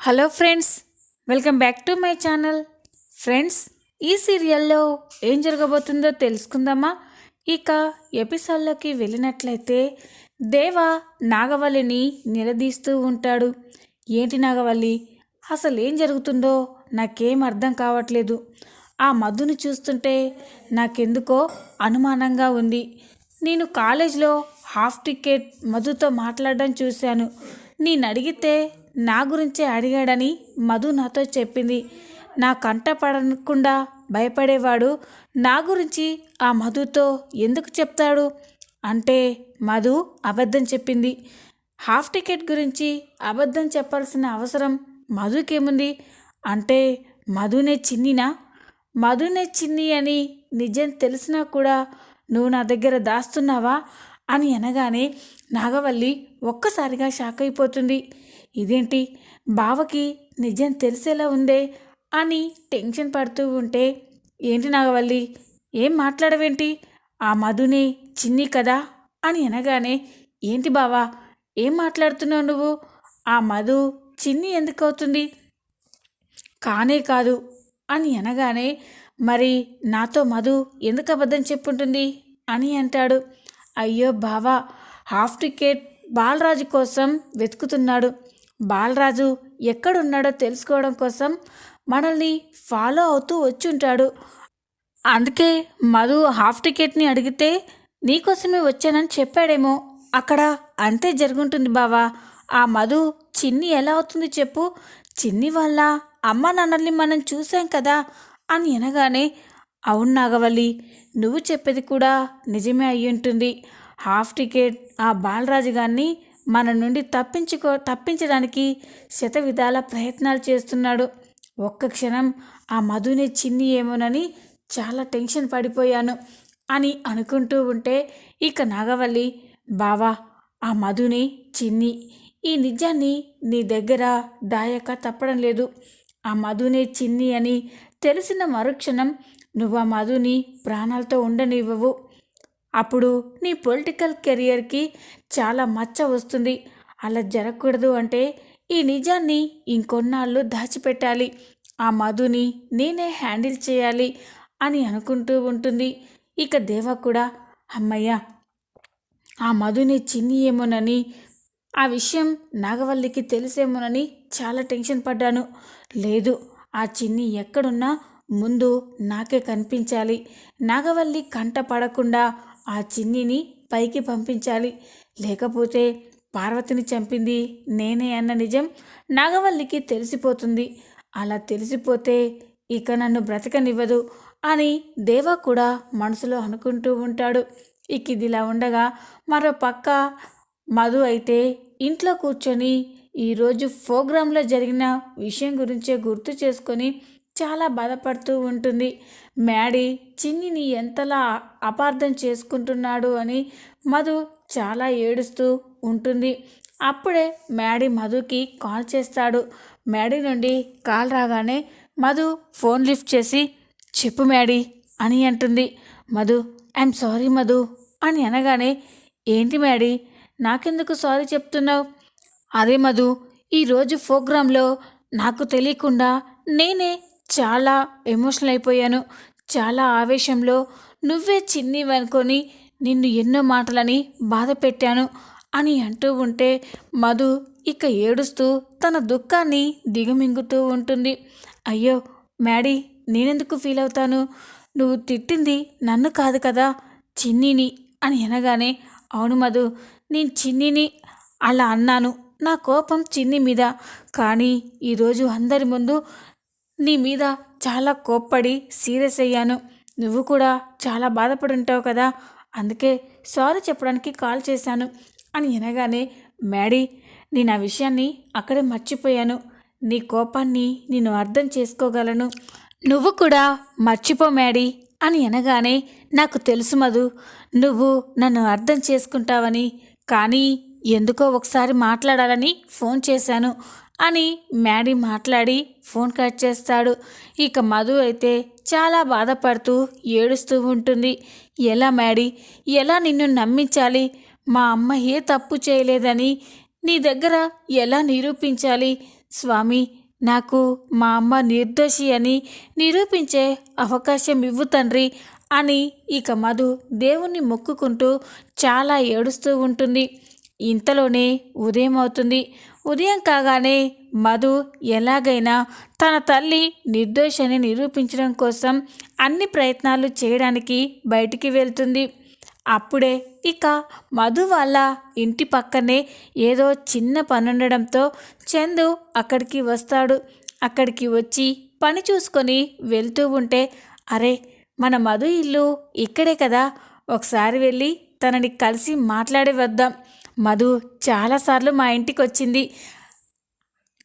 Hello friends welcome back to my channel. Friends ఈ సీరియల్లో ఏం జరగబోతుందో తెలుసుకుందామా? ఇక ఎపిసోడ్లోకి వెళ్ళినట్లయితే దేవ నాగవల్లిని నిలదీస్తూ ఉంటాడు. ఏంటి నాగవల్లి? అసలు ఏం జరుగుతుందో నాకేం అర్థం కావట్లేదు. ఆ మధుని చూస్తుంటే నాకెందుకో అనుమానంగా ఉంది. నేను కాలేజ్లో హాఫ్ టికెట్ మధుతో మాట్లాడడం చూశాను. నేను అడిగితే నా గురించే అడిగాడని మధు నాతో చెప్పింది. నా కంట పడకుండా భయపడేవాడు నా గురించి ఆ మధుతో ఎందుకు చెప్తాడు? అంటే మధు అబద్ధం చెప్పింది. హాఫ్ టికెట్ గురించి అబద్ధం చెప్పాల్సిన అవసరం మధుకేముంది? అంటే మధునే చిన్నినా? మధునే చిన్ని అని నిజం తెలిసినా కూడా నువ్వు నా దగ్గర దాస్తున్నావా? అని అనగానే నాగవల్లి ఒక్కసారిగా షాక్ అయిపోతుంది. ఇదేంటి? బావకి నిజం తెలిసేలా ఉందే అని టెన్షన్ పడుతూ ఉంటే ఏంటి నాగవల్లి? ఏం మాట్లాడవేంటి? ఆ మధుని చిన్ని కదా? అని అనగానే ఏంటి బావా? ఏం మాట్లాడుతున్నావు నువ్వు? ఆ మధు చిన్ని ఎందుకు అవుతుంది? కానే కాదు అని అనగానే మరి నాతో మధు ఎందుకు అబద్ధం చెప్పుంటుంది? అని అంటాడు. అయ్యో బావా హాఫ్ టికెట్ బాలరాజు కోసం వెతుకుతున్నాడు. బాలరాజు ఎక్కడున్నాడో తెలుసుకోవడం కోసం మనల్ని ఫాలో అవుతూ వచ్చుంటాడు. అందుకే మధు హాఫ్ టికెట్ని అడిగితే నీకోసమే వచ్చానని చెప్పాడేమో. అక్కడ అంతే జరుగుంటుంది బావా. ఆ మధు చిన్ని ఎలా అవుతుంది చెప్పు. చిన్ని వల్ల అమ్మ నాన్నల్ని మనం చూసాం కదా అని అనగానే అవును నాగవల్లి నువ్వు చెప్పేది కూడా నిజమే అయ్యుంటుంది. హాఫ్ టికెట్ ఆ బాలరాజు గారిని మన నుండి తప్పించుకో తప్పించడానికి శత విధాల ప్రయత్నాలు చేస్తున్నాడు. ఒక్క క్షణం ఆ మధుని చిన్ని ఏమోనని చాలా టెన్షన్ పడిపోయాను అని అనుకుంటూ ఉంటే ఇక నాగవల్లి బావా ఆ మధుని చిన్ని ఈ నిజాన్ని నీ దగ్గర దాయక తప్పడం లేదు. ఆ మధునే చిన్ని అని తెలిసిన మరుక్షణం నువ్వు ఆ మధుని ప్రాణాలతో ఉండనివ్వవు. అప్పుడు నీ పొలిటికల్ కెరియర్కి చాలా మచ్చ వస్తుంది. అలా జరగకూడదు అంటే ఈ నిజాన్ని ఇంకొన్నాళ్ళు దాచిపెట్టాలి. ఆ మధుని నేనే హ్యాండిల్ చేయాలి అని అనుకుంటూ ఉంటుంది. ఇక దేవ కూడా అమ్మయ్య ఆ మధుని చిన్ని ఏమోనని ఆ విషయం నాగవల్లికి తెలిసేమోనని చాలా టెన్షన్ పడ్డాను. లేదు ఆ చిన్ని ఎక్కడున్నా ముందు నాకే కనిపించాలి. నాగవల్లి కంట పడకుండా ఆ చిన్నిని పైకి పంపించాలి. లేకపోతే పార్వతిని చంపింది నేనే అన్న నిజం నాగవల్లికి తెలిసిపోతుంది. అలా తెలిసిపోతే ఇక నన్ను బ్రతకనివ్వదు అని దేవా కూడా మనసులో అనుకుంటూ ఉంటాడు. ఇక ఇదిలా ఉండగా మరో పక్క మధు అయితే ఇంట్లో కూర్చొని ఈరోజు ప్రోగ్రాంలో జరిగిన విషయం గురించే గుర్తు చేసుకొని చాలా బాధపడుతూ ఉంటుంది. మ్యాడీ చిన్నిని ఎంతలా అపార్థం చేసుకుంటున్నాడు అని మధు చాలా ఏడుస్తూ ఉంటుంది. అప్పుడే మ్యాడీ మధుకి కాల్ చేస్తాడు. మ్యాడీ నుండి కాల్ రాగానే మధు ఫోన్ లిఫ్ట్ చేసి చెప్పు మ్యాడీ అని అంటుంది. మధు ఐఎమ్ సారీ మధు అని అనగానే ఏంటి మ్యాడీ నాకెందుకు సారీ చెప్తున్నావు? అదే మధు ఈరోజు ప్రోగ్రాంలో నాకు తెలియకుండా నేనే చాలా ఎమోషనల్ అయిపోయాను. చాలా ఆవేశంలో నువ్వే చిన్ని అనుకొని నిన్ను ఎన్నో మాటలని బాధ పెట్టాను అని అంటూ ఉంటే మధు ఇక ఏడుస్తూ తన దుఃఖాన్ని దిగమింగుతూ ఉంటుంది. అయ్యో మ్యాడీ నేనెందుకు ఫీల్ అవుతాను? నువ్వు తిట్టింది నన్ను కాదు కదా చిన్నిని అని అనగానే అవును మధు నేను చిన్నిని అలా అన్నాను. నా కోపం చిన్ని మీద. కానీ ఈరోజు అందరి ముందు నీ మీద చాలా కోప్పడి సీరియస్ అయ్యాను. నువ్వు కూడా చాలా బాధపడి ఉంటావు కదా అందుకే సారీ చెప్పడానికి కాల్ చేశాను అని అనగానే మ్యాడీ నేను ఆ విషయాన్ని అక్కడే మర్చిపోయాను. నీ కోపాన్ని నేను అర్థం చేసుకోగలను. నువ్వు కూడా మర్చిపో మ్యాడీ అని అనగానే నాకు తెలుసు మధు నువ్వు నన్ను అర్థం చేసుకుంటావని కానీ ఎందుకో ఒకసారి మాట్లాడాలని ఫోన్ చేశాను. అని మ్యాడీ మాట్లాడి ఫోన్ కట్ చేస్తాడు. ఇక మధు అయితే చాలా బాధపడుతూ ఏడుస్తూ ఉంటుంది. ఎలా మ్యాడీ? ఎలా నిన్ను నమ్మించాలి? మా అమ్మ ఏ తప్పు చేయలేదని నీ దగ్గర ఎలా నిరూపించాలి? స్వామి నాకు మా అమ్మ నిర్దోషి అని నిరూపించే అవకాశం ఇవ్వు తండ్రి అని ఇక మధు దేవుణ్ణి మొక్కుకుంటూ చాలా ఏడుస్తూ ఉంటుంది. ఇంతలోనే ఉదయం అవుతుంది ఉదయం కాగానే మధు ఎలాగైనా తన తల్లి నిర్దోషని నిరూపించడం కోసం అన్ని ప్రయత్నాలు చేయడానికి బయటికి వెళ్తుంది. అప్పుడే ఇక మధు వాళ్ళ ఇంటి పక్కనే ఏదో చిన్న పనుండడంతో చందు అక్కడికి వస్తాడు. అక్కడికి వచ్చి పని చూసుకొని వెళ్తూ ఉంటే అరే మన మధు ఇల్లు ఇక్కడే కదా. ఒకసారి వెళ్ళి తనని కలిసి మాట్లాడి వద్దాం. మధు చాలాసార్లు మా ఇంటికి వచ్చింది.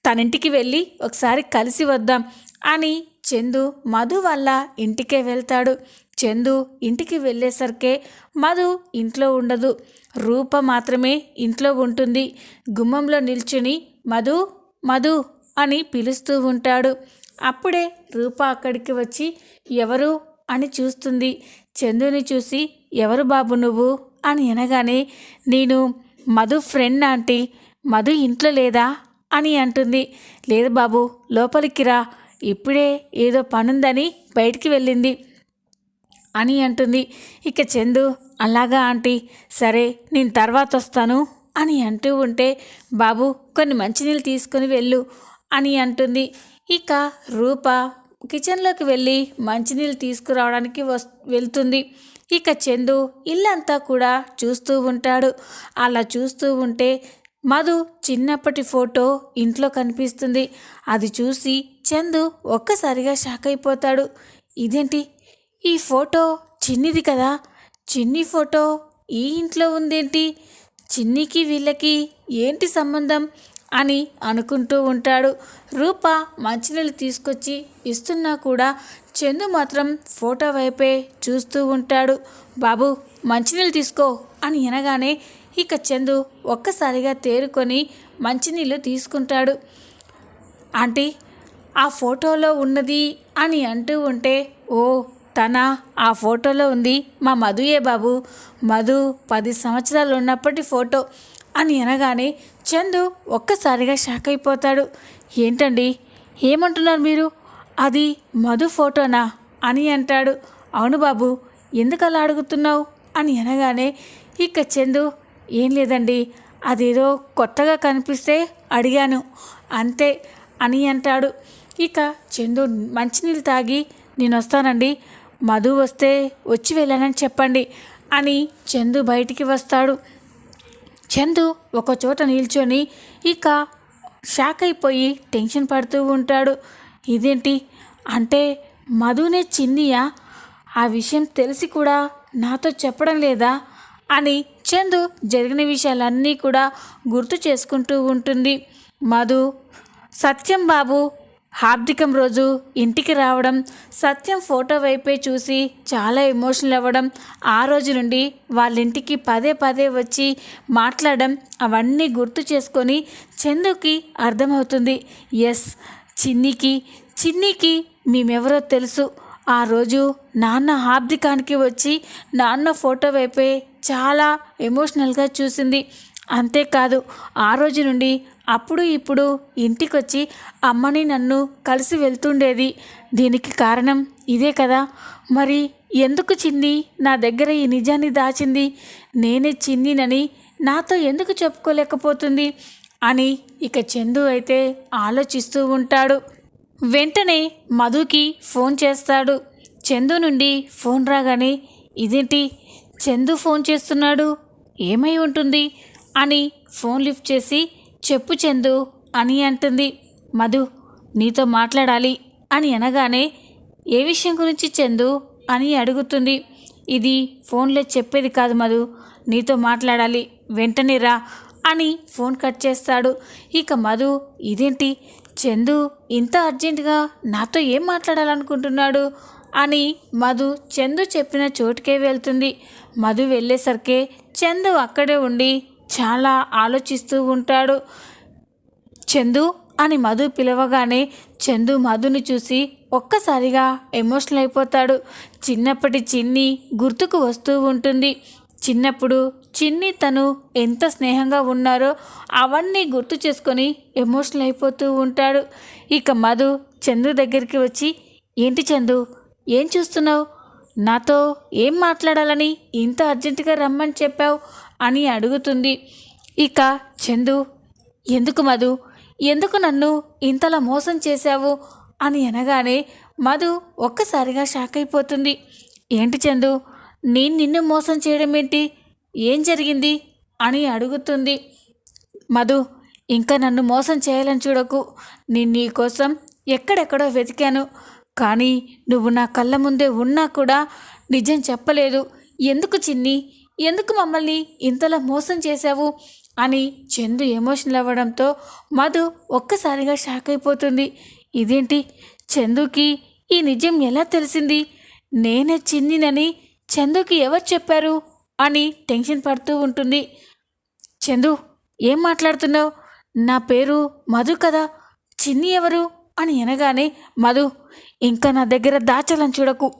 తన ఇంటికి వెళ్ళి ఒకసారి కలిసి వద్దాం అని చందు మధు వల్ల ఇంటికే వెళ్తాడు. చందు ఇంటికి వెళ్ళేసరికే మధు ఇంట్లో ఉండదు. రూప మాత్రమే ఇంట్లో ఉంటుంది. గుమ్మంలో నిల్చుని మధు మధు అని పిలుస్తూ ఉంటాడు. అప్పుడే రూప అక్కడికి వచ్చి ఎవరు అని చూస్తుంది. చందుని చూసి ఎవరు బాబు నువ్వు అని అనగానే నేను మధు ఫ్రెండ్ ఆంటీ మధు ఇంట్లో లేదా? అని అంటుంది. లేదు బాబు లోపలికి రా. ఇప్పుడే ఏదో పనుందని బయటికి వెళ్ళింది అని అంటుంది. ఇక చందు అలాగా ఆంటీ సరే నేను తర్వాత వస్తాను అని అంటూ ఉంటే బాబు కొన్ని మంచినీళ్ళు తీసుకొని వెళ్ళు అని అంటుంది. ఇక రూప కిచెన్లోకి వెళ్ళి మంచినీళ్ళు తీసుకురావడానికి వస్ వెళ్తుంది. ఇక చందు ఇల్లంతా కూడా చూస్తూ ఉంటాడు. అలా చూస్తూ ఉంటే మధు చిన్నప్పటి ఫోటో ఇంట్లో కనిపిస్తుంది. అది చూసి చందు ఒక్కసారిగా షాక్ అయిపోతాడు. ఇదేంటి? ఈ ఫోటో చిన్నిది కదా? చిన్ని ఫోటో ఈ ఇంట్లో ఉందేంటి? చిన్నికి వీళ్ళకి ఏంటి సంబంధం? అని అనుకుంటూ ఉంటాడు. రూప మంచినీళ్ళు తీసుకొచ్చి ఇస్తున్నా కూడా చందు మాత్రం ఫోటో వైపే చూస్తూ ఉంటాడు. బాబు మంచినీళ్ళు తీసుకో అని అనగానే ఇక చందు ఒక్కసారిగా తేరుకొని మంచినీళ్ళు తీసుకుంటాడు. ఆంటీ ఆ ఫోటోలో ఉన్నది అని అంటూ ఉంటే ఓ తన ఆ ఫోటోలో ఉంది మా మధుయే బాబు. మధు పది సంవత్సరాలు ఉన్నప్పటి ఫోటో అని అనగానే చందు ఒక్కసారిగా షాక్ అయిపోతాడు. ఏంటండి ఏమంటున్నారు మీరు? అది మధు ఫోటోనా? అని అంటాడు. అవును బాబు ఎందుకలా అడుగుతున్నావు? అని అనగానే ఇక చందు ఏం లేదండి అదేదో కొత్తగా కనిపిస్తే అడిగాను. అంతే అని అంటాడు. ఇక చందు మంచినీళ్ళు తాగి నేను వస్తానండి మధు వస్తే వచ్చి వెళ్ళానని చెప్పండి అని చందు బయటికి వస్తాడు. చందు ఒక చోట నిల్చొని ఇక షాక్ అయిపోయి టెన్షన్ పడుతూ ఉంటాడు. ఇదేంటి? అంటే మధునే చిన్నియా ఆ విషయం తెలిసి కూడా నాతో చెప్పడం లేదా? అని చందు జరిగిన విషయాలన్నీ కూడా గుర్తు చేసుకుంటూ ఉంటుంది. మధు సత్యం బాబు హార్దికం రోజు ఇంటికి రావడం సత్యం ఫోటో వైపే చూసి చాలా ఎమోషనల్ అవ్వడం ఆ రోజు నుండి వాళ్ళ ఇంటికి పదే పదే వచ్చి మాట్లాడడం అవన్నీ గుర్తు చేసుకొని చందుకి అర్థమవుతుంది. ఎస్ చిన్నికి చిన్నికి మేమెవరో తెలుసు. ఆ రోజు నాన్న హార్దికానికి వచ్చి నాన్న ఫోటో వైపే చాలా ఎమోషనల్గా చూసింది. అంతేకాదు ఆ రోజు నుండి అప్పుడు ఇప్పుడు ఇంటికొచ్చి అమ్మని నన్ను కలిసి వెళ్తుండేది. దీనికి కారణం ఇదే కదా. మరి ఎందుకు చిన్ని నా దగ్గర ఈ నిజాన్ని దాచింది? నేనే చిన్నినని నాతో ఎందుకు చెప్పుకోలేకపోతుంది? అని ఇక చందు అయితే ఆలోచిస్తూ ఉంటాడు. వెంటనే మధుకి ఫోన్ చేస్తాడు. చందు నుండి ఫోన్ రాగానే ఇదేంటి? చందు ఫోన్ చేస్తున్నాడు. ఏమై ఉంటుంది? అని ఫోన్ లిఫ్ట్ చేసి చెప్పు చందు అని అంటుంది. మధు నీతో మాట్లాడాలి అని అనగానే ఏ విషయం గురించి చందు? అని అడుగుతుంది. ఇది ఫోన్లో చెప్పేది కాదు మధు. నీతో మాట్లాడాలి. వెంటనే రా. అని ఫోన్ కట్ చేస్తాడు. ఇక మధు ఇదేంటి? చందు ఇంత అర్జెంటుగా నాతో ఏం మాట్లాడాలనుకుంటున్నాడు? అని మధు చందు చెప్పిన చోటుకే వెళ్తుంది. మధు వెళ్ళేసరికే చందు అక్కడే ఉండి చాలా ఆలోచిస్తూ ఉంటాడు. చందు అని మధు పిలవగానే చందు మధుని చూసి ఒక్కసారిగా ఎమోషనల్ అయిపోతాడు. చిన్నప్పటి చిన్ని గుర్తుకు వస్తూ ఉంటుంది. చిన్నప్పుడు చిన్ని తను ఎంత స్నేహంగా ఉన్నారో అవన్నీ గుర్తు చేసుకొని ఎమోషనల్ అయిపోతూ ఉంటాడు. ఇక మధు చందు దగ్గరికి వచ్చి ఏంటి చందు ఏం చూస్తున్నావు? నాతో ఏం మాట్లాడాలని ఇంత అర్జెంటుగా రమ్మని చెప్పావు? అని అడుగుతుంది. ఇక చందు ఎందుకు మధు? ఎందుకు నన్ను ఇంతలా మోసం చేశావు? అని అనగానే మధు ఒక్కసారిగా షాక్ అయిపోతుంది. ఏంటి చందు నేను నిన్ను మోసం చేయడం ఏంటి ఏం జరిగింది? అని అడుగుతుంది. మధు ఇంకా నన్ను మోసం చేయాలని చూడకు. నేను నీ కోసం ఎక్కడెక్కడో వెతికాను. కానీ నువ్వు నా కళ్ళ ముందే ఉన్నా కూడా నిజం చెప్పలేదు. ఎందుకు చిన్ని? ఎందుకు మమ్మల్ని ఇంతలా మోసం చేశావు? అని చందు ఎమోషనల్ అవ్వడంతో మధు ఒక్కసారిగా షాక్ అయిపోతుంది. ఇదేంటి? చందుకి ఈ నిజం ఎలా తెలిసింది? నేనే చిన్నినని చందుకి ఎవరు చెప్పారు? అని టెన్షన్ పడుతూ ఉంటుంది. చందు ఏం మాట్లాడుతున్నావు? నా పేరు మధు కదా? చిన్ని ఎవరు? అని అనగానే మధు ఇంకా నా దగ్గర దాచాలని చూడకు.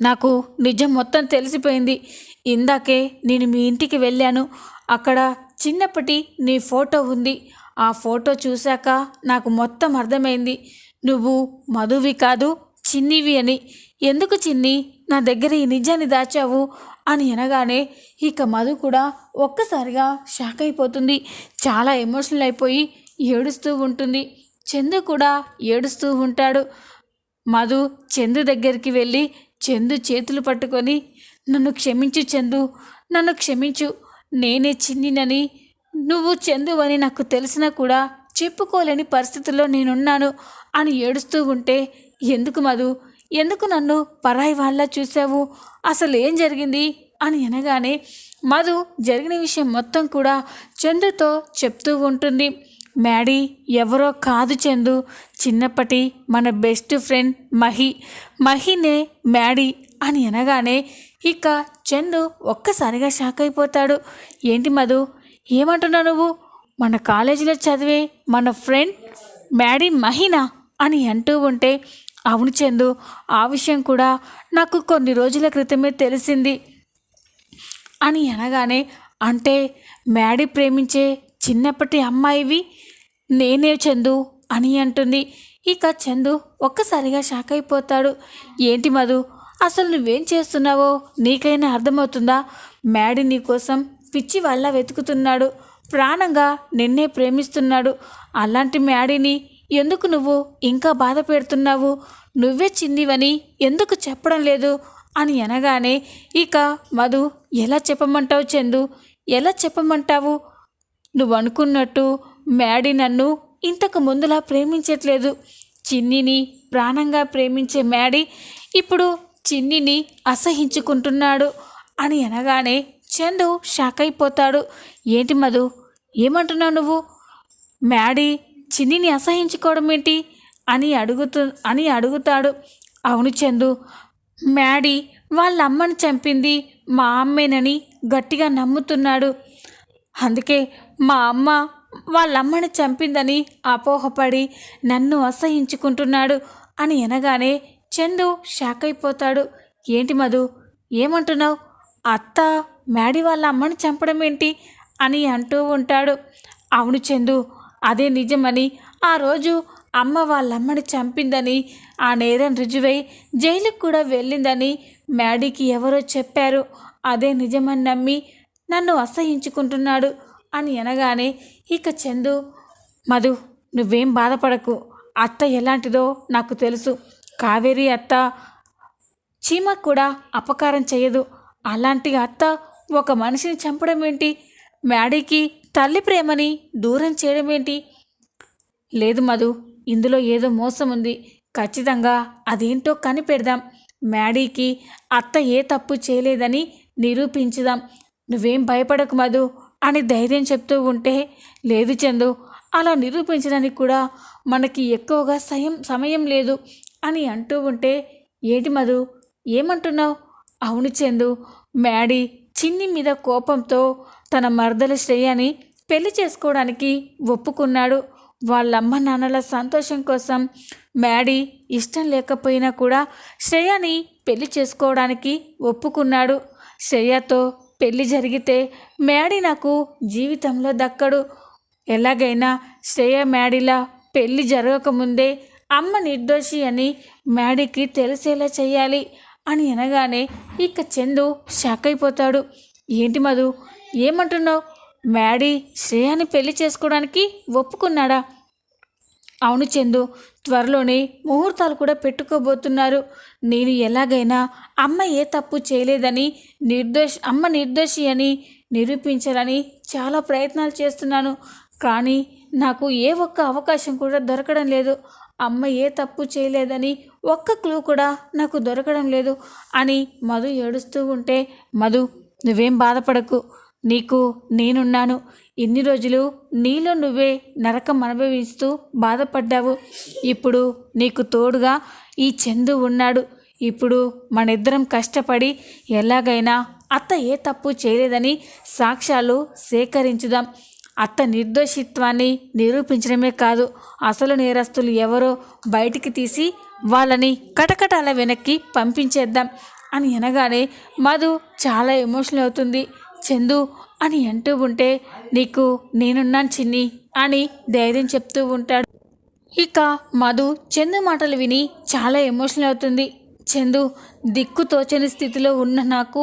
నాకు నిజం మొత్తం తెలిసిపోయింది. ఇందాకే నేను మీ ఇంటికి వెళ్ళాను. అక్కడ చిన్నప్పటి నీ ఫోటో ఉంది. ఆ ఫోటో చూశాక నాకు మొత్తం అర్థమైంది. నువ్వు మధువి కాదు చిన్నివి అని. ఎందుకు చిన్ని? నా దగ్గర ఈ నిజాన్ని దాచావు? అని అనగానే ఇక మధు కూడా ఒక్కసారిగా షాక్ అయిపోతుంది. చాలా ఎమోషనల్ అయిపోయి ఏడుస్తూ ఉంటుంది. చందు కూడా ఏడుస్తూ ఉంటాడు. మధు చందు దగ్గరికి వెళ్ళి చందు చేతులు పట్టుకొని నన్ను క్షమించు చందు నన్ను క్షమించు. నేనే చిన్నినని. నువ్వు చందు అని నాకు తెలిసినా కూడా చెప్పుకోలేని పరిస్థితుల్లో నేనున్నాను అని ఏడుస్తూ ఉంటే ఎందుకు మధు? ఎందుకు నన్ను పరాయి వాళ్ళ చూసావు? అసలు ఏం జరిగింది? అని అనగానే మధు జరిగిన విషయం మొత్తం కూడా చందుతో చెప్తూ ఉంటుంది. మ్యాడీ ఎవరో కాదు చందు. చిన్నప్పటి మన బెస్ట్ ఫ్రెండ్ మహి. మహినే మ్యాడీ అని అనగానే ఇక చందు ఒక్కసారిగా షాక్ అయిపోతాడు. ఏంటి మధు? ఏమంటున్నావు నువ్వు? మన కాలేజీలో చదివే మన ఫ్రెండ్ మ్యాడీ మహినా అని అంటూ ఉంటే అవును చందు ఆ విషయం కూడా నాకు కొన్ని రోజుల క్రితమే తెలిసింది. అని అనగానే అంటే మ్యాడీ ప్రేమించే చిన్నప్పటి అమ్మాయివి నేనే చందు అని అంటుంది. ఇక చందు ఒక్కసారిగా షాక్ అయిపోతాడు. ఏంటి మధు అసలు నువ్వేం చేస్తున్నావో నీకైనా అర్థమవుతుందా? మ్యాడీ నీ కోసం పిచ్చి వల్ల వెతుకుతున్నాడు. ప్రాణంగా నిన్నే ప్రేమిస్తున్నాడు. అలాంటి మ్యాడీని ఎందుకు నువ్వు ఇంకా బాధ పెడుతున్నావు? నువ్వే చిందివని ఎందుకు చెప్పడం లేదు? అని అనగానే ఇక మధు ఎలా చెప్పమంటావు చందు? ఎలా చెప్పమంటావు? నువ్వు అనుకున్నట్టు మ్యాడీ నన్ను ఇంతకు ముందులా ప్రేమించట్లేదు. చిన్నిని ప్రాణంగా ప్రేమించే మ్యాడీ ఇప్పుడు చిన్నిని అసహించుకుంటున్నాడు అని అనగానే చందు షాక్ అయిపోతాడు ఏంటి మధు? ఏమంటున్నావు నువ్వు? మ్యాడీ చిన్నిని అసహించుకోవడం ఏంటి? అని అడుగుతు అని అడుగుతాడు. అవును చందు మ్యాడీ వాళ్ళ అమ్మని చంపింది మా అమ్మేనని గట్టిగా నమ్ముతున్నాడు. అందుకే మా అమ్మ వాళ్ళ అమ్మని చంపిందని అపోహపడి నన్ను అసహించుకుంటున్నాడు అని అనగానే చందు షాక్ అయిపోతాడు ఏంటి మధు ఏమంటున్నావు? అత్త మ్యాడీ వాళ్ళ అమ్మని చంపడం ఏంటి? అని అంటూ ఉంటాడు. అవును చందు అదే నిజమని ఆ రోజు అమ్మ వాళ్ళమ్మని చంపిందని ఆ నేరం రుజువై జైలుకు కూడా వెళ్ళిందని మ్యాడీకి ఎవరో చెప్పారు. అదే నిజమని నమ్మి నన్ను అసహించుకుంటున్నాడు అని అనగానే ఇక చందు మధు నువ్వేం బాధపడకు. అత్త ఎలాంటిదో నాకు తెలుసు. కావేరి అత్త చీమ కూడా అపకారం చేయదు అలాంటి అత్త ఒక మనిషిని చంపడం ఏంటి మ్యాడీకి తల్లి ప్రేమని దూరం చేయడం ఏంటి లేదు మధు ఇందులో ఏదో మోసం ఉంది. ఖచ్చితంగా అదేంటో కనిపెడదాం. మ్యాడీకి అత్త ఏ తప్పు చేయలేదని నిరూపించుదాం. నువ్వేం భయపడకు మధు అని ధైర్యం చెప్తూ ఉంటే లేదు చందు అలా నిరూపించడానికి కూడా మనకి ఎక్కువగా సయం సమయం లేదు అని అంటూ ఉంటే ఏంటి మధు ఏమంటున్నావు? అవును చందు మ్యాడీ చిన్ని మీద కోపంతో తన మరదల శ్రేయని పెళ్ళి చేసుకోవడానికి ఒప్పుకున్నాడు. వాళ్ళమ్మ నాన్నల సంతోషం కోసం మ్యాడీ ఇష్టం లేకపోయినా కూడా శ్రేయని పెళ్ళి చేసుకోవడానికి ఒప్పుకున్నాడు. శ్రేయతో పెళ్ళి జరిగితే మ్యాడీ నాకు జీవితంలో దక్కడు. ఎలాగైనా శ్రేయ మ్యాడీలా పెళ్ళి జరగకముందే అమ్మ నిర్దోషి అని మ్యాడీకి తెలిసేలా చేయాలి అని అనగానే ఇక చందు షాక్ అయిపోతాడు. ఏంటి మధు? ఏమంటున్నావు? మ్యాడీ శ్రేయాని పెళ్ళి చేసుకోవడానికి ఒప్పుకున్నాడా? అవును చందు త్వరలోనే ముహూర్తాలు కూడా పెట్టుకోబోతున్నారు. నేను ఎలాగైనా అమ్మ ఏ తప్పు చేయలేదని నిర్దోష్ అమ్మ నిర్దోషి అని నిరూపించాలని చాలా ప్రయత్నాలు చేస్తున్నాను. కానీ నాకు ఏ ఒక్క అవకాశం కూడా దొరకడం లేదు. అమ్మ ఏ తప్పు చేయలేదని ఒక్క క్లూ కూడా నాకు దొరకడం లేదు అని మధు ఏడుస్తూ ఉంటే మధు నువ్వేం బాధపడకు. నీకు నేనున్నాను. ఇన్ని రోజులు నీలో నువ్వే నరకం అనుభవిస్తూ బాధపడ్డావు. ఇప్పుడు నీకు తోడుగా ఈ చందు ఉన్నాడు. ఇప్పుడు మనిద్దరం కష్టపడి ఎలాగైనా అత్త ఏ తప్పు చేయలేదని సాక్ష్యాలు సేకరించుదాం. అత్త నిర్దోషిత్వాన్ని నిరూపించడమే కాదు అసలు నేరస్తులు ఎవరో బయటికి తీసి వాళ్ళని కటకటాల వెనక్కి పంపించేద్దాం అని అనగానే మధు చాలా ఎమోషనల్ అవుతుంది. చందు అని అంటూ ఉంటే నీకు నేనున్నాను చిన్ని అని ధైర్యం చెప్తూ ఉంటాడు. ఇక మధు చందు మాటలు విని చాలా ఎమోషనల్ అవుతుంది. చందు దిక్కు తోచని స్థితిలో ఉన్న నాకు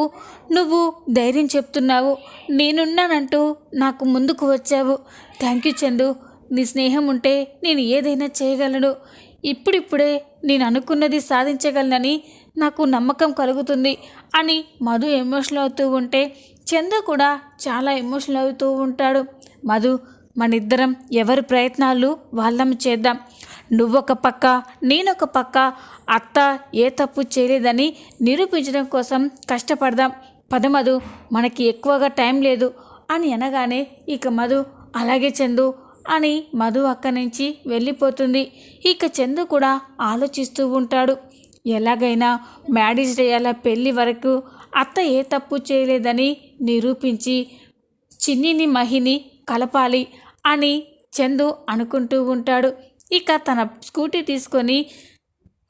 నువ్వు ధైర్యం చెప్తున్నావు. నేనున్నానంటూ నాకు ముందుకు వచ్చావు. Thank you Chandu. నీ స్నేహం ఉంటే నేను ఏదైనా చేయగలను. ఇప్పుడిప్పుడే నేను అనుకున్నది సాధించగలనని నాకు నమ్మకం కలుగుతుంది అని మధు ఎమోషనల్ అవుతూ ఉంటే చందు కూడా చాలా ఎమోషనల్ అవుతూ ఉంటాడు. మధు మనిద్దరం ఎవరి ప్రయత్నాలు వాళ్ళం చేద్దాం. నువ్వొక పక్క నేనొక పక్క అత్త ఏ తప్పు చేయలేదని నిరూపించడం కోసం కష్టపడదాం. పద మధు మనకి ఎక్కువగా టైం లేదు అని అనగానే ఇక మధు అలాగే చందు అని మధు అక్కడి నుంచి వెళ్ళిపోతుంది. ఇక చందు కూడా ఆలోచిస్తూ ఉంటాడు. ఎలాగైనా మ్యారేజ్ చేయాల పెళ్ళి వరకు అత్త ఏ తప్పు చేయలేదని నిరూపించి చిన్నిని మహిని కలపాలి అని చందు అనుకుంటూ ఉంటాడు. ఇక తన స్కూటీ తీసుకొని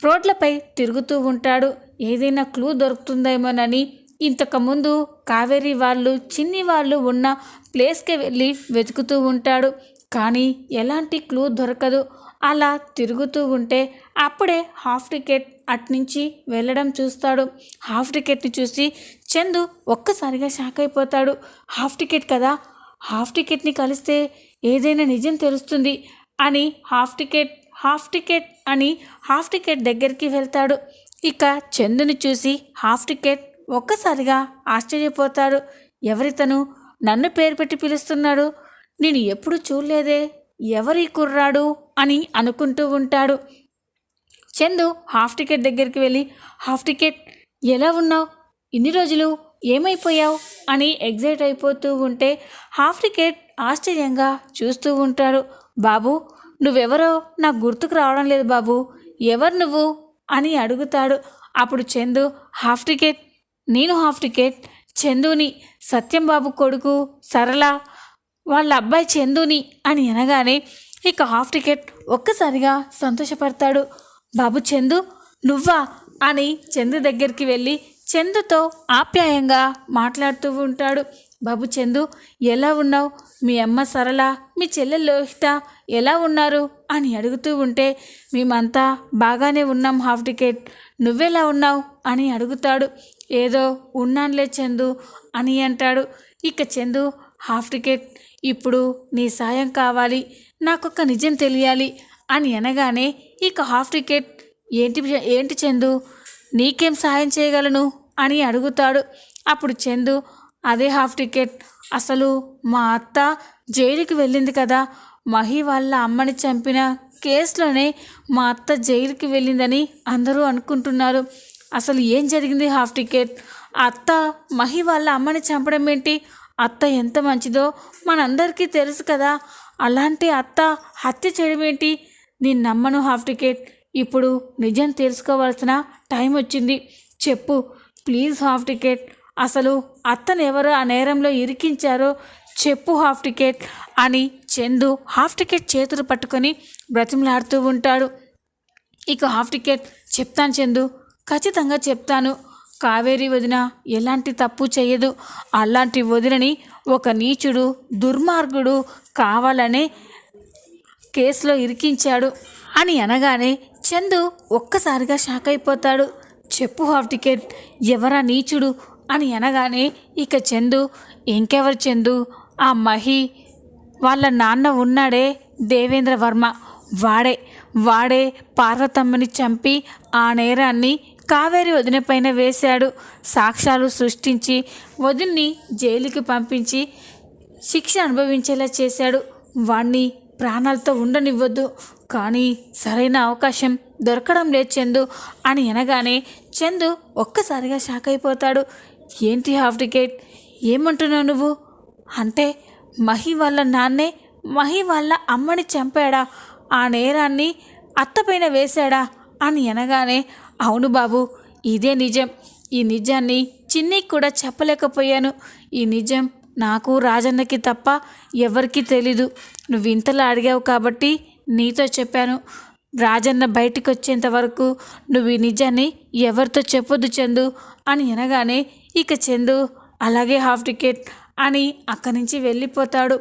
రోడ్లపై తిరుగుతూ ఉంటాడు. ఏదైనా క్లూ దొరుకుతుందేమోనని ఇంతకుముందు కావేరి వాళ్ళు చిన్ని వాళ్ళు ఉన్న ప్లేస్కి వెళ్ళి వెతుకుతూ ఉంటాడు. కానీ ఎలాంటి క్లూ దొరకదు. అలా తిరుగుతూ ఉంటే అప్పుడే హాఫ్ టికెట్ అట్నుంచి వెళ్ళడం చూస్తాడు. హాఫ్ టికెట్ని చూసి చందు ఒక్కసారిగా షాక్ అయిపోతాడు. హాఫ్ టికెట్ కదా? హాఫ్ టికెట్ని కలిస్తే ఏదైనా నిజం తెలుస్తుంది అని హాఫ్ టికెట్ హాఫ్ టికెట్ అని హాఫ్ టికెట్ దగ్గరికి వెళ్తాడు. ఇక చందుని చూసి హాఫ్ టికెట్ ఒక్కసారిగా ఆశ్చర్యపోతాడు. ఎవరితను? నన్ను పేరు పెట్టి పిలుస్తున్నాడు. నేను ఎప్పుడు చూడలేదే. ఎవరి కుర్రాడు అని అనుకుంటూ ఉంటాడు. చందు హాఫ్ టికెట్ దగ్గరికి వెళ్ళి హాఫ్ టికెట్? ఎలా ఉన్నావు? ఇన్ని రోజులు ఏమైపోయావు? అని ఎగ్జైట్ అయిపోతూ ఉంటే హాఫ్ టికెట్ ఆశ్చర్యంగా చూస్తూ ఉంటాడు. బాబు నువ్వెవరో నాకు గుర్తుకు రావడం లేదు బాబు. ఎవరు నువ్వు? అని అడుగుతాడు. అప్పుడు చందు హాఫ్ టికెట్? నేను హాఫ్ టికెట్? చందుని సత్యం బాబు కొడుకు సరళ వాళ్ళ అబ్బాయి చందుని అని అనగానే ఇక హాఫ్ టికెట్ ఒక్కసారిగా సంతోషపడతాడు. బాబు చందు నువ్వా? అని చందు దగ్గరికి వెళ్ళి చందుతో ఆప్యాయంగా మాట్లాడుతూ ఉంటాడు. బాబు చందు ఎలా ఉన్నావు? మీ అమ్మ సరళ? మీ చెల్లె లోహిత ఎలా ఉన్నారు? అని అడుగుతూ ఉంటే మేమంతా బాగానే ఉన్నాం హాఫ్ టికెట్. నువ్వెలా ఉన్నావు? అని అడుగుతాడు. ఏదో ఉన్నానులే చందు అని అంటాడు. ఇక చందు హాఫ్ టికెట్ ఇప్పుడు నీ సాయం కావాలి నాకొక నిజం తెలియాలి అని అనగానే ఇక హాఫ్ టికెట్ ఏంటి ఏంటి చందు? నీకేం సాయం చేయగలను? అని అడుగుతాడు. అప్పుడు చందు అదే హాఫ్ టికెట్. అసలు మా అత్త జైలుకి వెళ్ళింది కదా. మహి వాళ్ళ అమ్మని చంపిన కేసులోనే మా అత్త జైలుకి వెళ్ళిందని అందరూ అనుకుంటున్నారు. అసలు ఏం జరిగింది హాఫ్ టికెట్? అత్త మహి వాళ్ళ అమ్మని చంపడం ఏంటి? అత్త ఎంత మంచిదో మనందరికీ తెలుసు కదా. అలాంటి అత్త హత్య చేయడం ఏంటి? నేను నమ్మను హాఫ్ టికెట్. ఇప్పుడు నిజం తెలుసుకోవాల్సిన టైం వచ్చింది. చెప్పు ప్లీజ్ హాఫ్ టికెట్. అసలు అత్తను ఎవరు ఆ నేరంలో ఇరికించారో చెప్పు హాఫ్ టికెట్ అని చందు హాఫ్ టికెట్ చేతులు పట్టుకొని బ్రతిమలాడుతూ ఉంటాడు. ఇక హాఫ్ టికెట్ చెప్తాను చందు. ఖచ్చితంగా చెప్తాను. కావేరి వదిన ఎలాంటి తప్పు చేయదు. అలాంటి వదినని ఒక నీచుడు దుర్మార్గుడు కావాలనే కేసులో ఇరికించాడు. అని అనగానే చందు ఒక్కసారిగా షాక్ అయిపోతాడు. చెప్పు హాఫ్ టికెట్ ఎవరా నీచుడు? అని అనగానే ఇక చందు ఇంకెవరు చందు? ఆ మహి వాళ్ళ నాన్న ఉన్నాడే దేవేంద్ర వర్మ. వాడే వాడే పార్వతమ్మని చంపి ఆ నేరాన్ని కావేరి వదిన పైన వేశాడు. సాక్ష్యాలు సృష్టించి వదిన్ని జైలుకి పంపించి శిక్ష అనుభవించేలా చేశాడు. వాణ్ణి ప్రాణాలతో ఉండనివ్వద్దు. కానీ సరైన అవకాశం దొరకడం లేదు చందు అని అనగానే చందు ఒక్కసారిగా షాక్ అయిపోతాడు. ఏంటి హాఫ్ టికెట్? ఏమంటున్నావు నువ్వు? అంటే మహి వాళ్ళ నాన్నే మహి వాళ్ళ అమ్మని చంపాడా? ఆ నేరాన్ని అత్తపైన వేశాడా? అని అనగానే అవును బాబు ఇదే నిజం. ఈ నిజాన్ని చిన్నికి కూడా చెప్పలేకపోయాను. ఈ నిజం నాకు రాజన్నకి తప్ప ఎవరికీ తెలీదు. నువ్వు ఇంతలా అడిగావు కాబట్టి నీతో చెప్పాను. రాజన్న బయటికి వచ్చేంత వరకు నువ్వు ఈ నిజాన్ని ఎవరితో చెప్పొద్దు చందు అని అనగానే ఇక చందు అలాగే హాఫ్ టికెట్ అని అక్కడి నుంచి వెళ్ళిపోతాడు.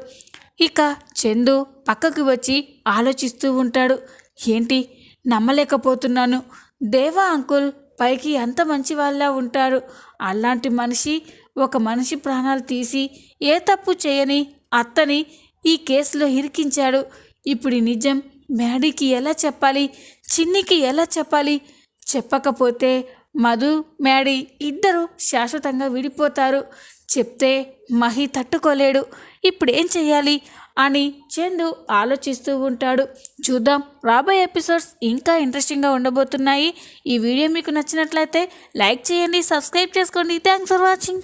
ఇక చందు పక్కకు వచ్చి ఆలోచిస్తూ ఉంటాడు. ఏంటి? నమ్మలేకపోతున్నాను. దేవా అంకుల్ పైకి అంత మంచి వాళ్ళ ఉంటారు. అలాంటి మనిషి ఒక మనిషి ప్రాణాలు తీసి ఏ తప్పు చేయని అత్తని ఈ కేసులో ఇరికించాడు. ఇప్పుడు నిజం మ్యాడీకి ఎలా చెప్పాలి? చిన్నికి ఎలా చెప్పాలి? చెప్పకపోతే మధు మ్యాడీ ఇద్దరు శాశ్వతంగా విడిపోతారు. చెప్తే మహి తట్టుకోలేడు. ఇప్పుడు ఏం చేయాలి అని చందు ఆలోచిస్తూ ఉంటాడు. చూద్దాం రాబోయే ఎపిసోడ్స్ ఇంకా ఇంట్రెస్టింగ్గా ఉండబోతున్నాయి. ఈ వీడియో మీకు నచ్చినట్లయితే లైక్ చేయండి సబ్స్క్రైబ్ చేసుకోండి. Thanks for watching.